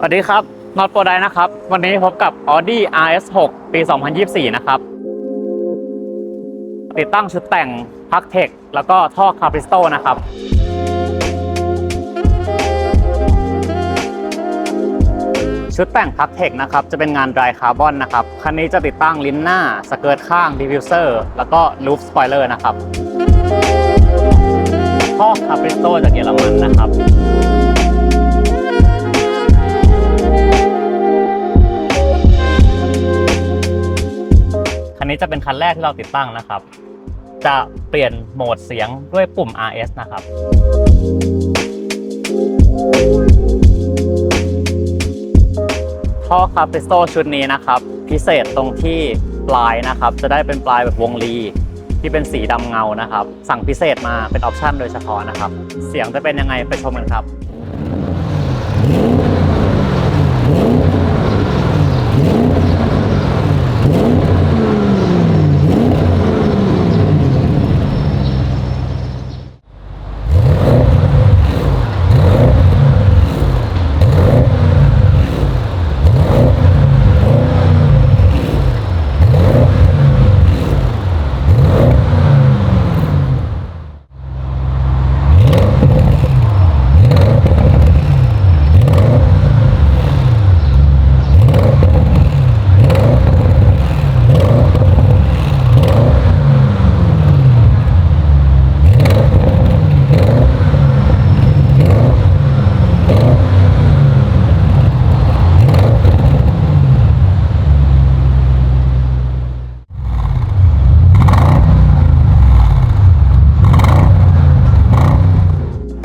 สวัสดีครับน็อตโปรไดนะครับ วันนี้พบกับ Audi RS6 ปี 2024 นะครับ ติดตั้งชุดแต่งพักเทคแล้วก็ท่อคาร์บิสโตนะครับ ชุดแต่งพักเทคนะครับ จะเป็นงานดรายคาร์บอนนะครับ คันนี้จะติดตั้งลิ้นหน้า สเกิร์ตข้างดิฟิวเซอร์แล้วก็ลูฟสปอยเลอร์นะครับ ท่อคาร์บิสโตจากเยอรมันนะครับ นี้จะเป็นคันแรกที่เราติดตั้งนะครับ จะเปลี่ยนโหมดเสียงด้วยปุ่ม RS นะครับท่อคาปิสโตชุดนี้นะครับ พิเศษตรงที่ปลายนะครับ จะได้เป็นปลายแบบวงลีที่เป็นสีดำเงานะครับ สั่งพิเศษมาเป็นออปชั่นโดยเฉพาะนะครับ เสียงจะเป็นยังไงไปชมกันครับ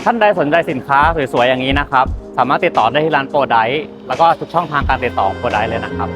ท่านใดสนใจสินค้าสวยๆอย่างนี้นะครับ สามารถติดต่อได้ที่ร้านโปรไดแล้วก็ทุกช่องทางการติดต่อโปรไดเลยนะครับ